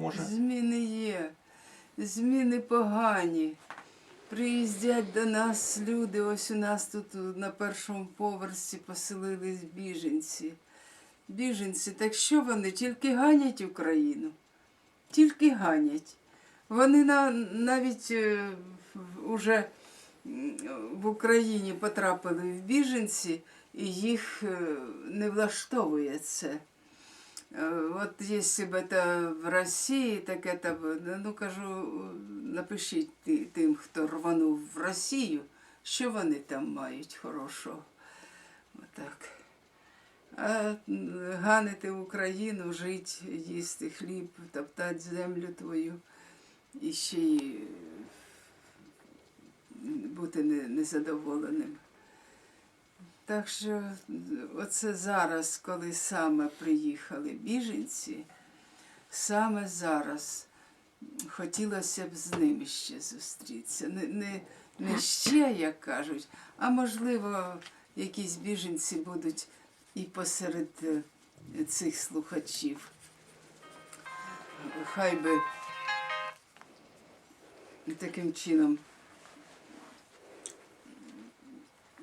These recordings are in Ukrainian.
Може, Зміни є, зміни погані. Приїздять до нас люди, ось у нас тут на першому поверсі поселились біженці. Біженці, так що вони тільки ганять Україну? Тільки ганять. Вони на, навіть е, уже в Україні потрапили в біженці, і їх е, не влаштовує це. Э, Вот если бы это в России, так это бы, ну кажу, напишіть ти- тим, хто рванув в Росію, що вони там мають хорошого. Отак. А м, ганити Україну, жити, їсти хліб, топтати землю твою і ще й е, бути не- незадоволеним. Так що оце зараз, коли саме приїхали біженці, саме зараз хотілося б з ними ще зустрітися. Не, не, не ще, як кажуть, а можливо, якісь біженці будуть і посеред е, цих слухачів. Хай би таким чином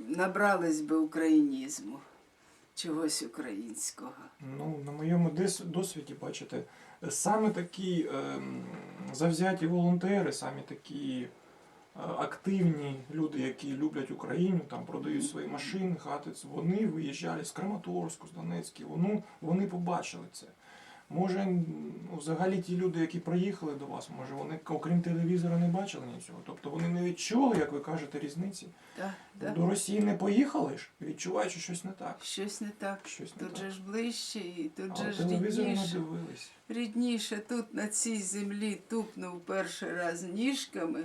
набрались би українізму, чогось українського. ну, на моєму досвіді, бачите, саме такі ем, завзяті волонтери, саме такі е, активні люди, які люблять Україну, там продають свої машини, хати, вони виїжджали з Краматорську, з Донецька, вони, вони побачили це. Може, взагалі ті люди, які приїхали до вас, може вони окрім телевізора не бачили нічого. Тобто вони не відчули, як ви кажете, різниці. Так, так. До Росії не поїхали ж, відчувають, що щось не так. Щось не так. Щось не Тут так. же ж ближче, і тут А же ж телевізор не рідніше. дивились. Рідніше тут на цій землі тупнув перший раз ніжками,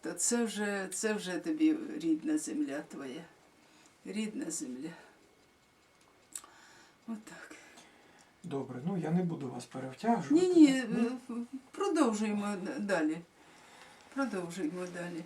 то це вже, це вже тобі рідна земля твоя. Рідна земля. Отак. Добре, ну я не буду вас перевтяжувати. Ні, ні, Ну, продовжуємо далі. Продовжуємо далі.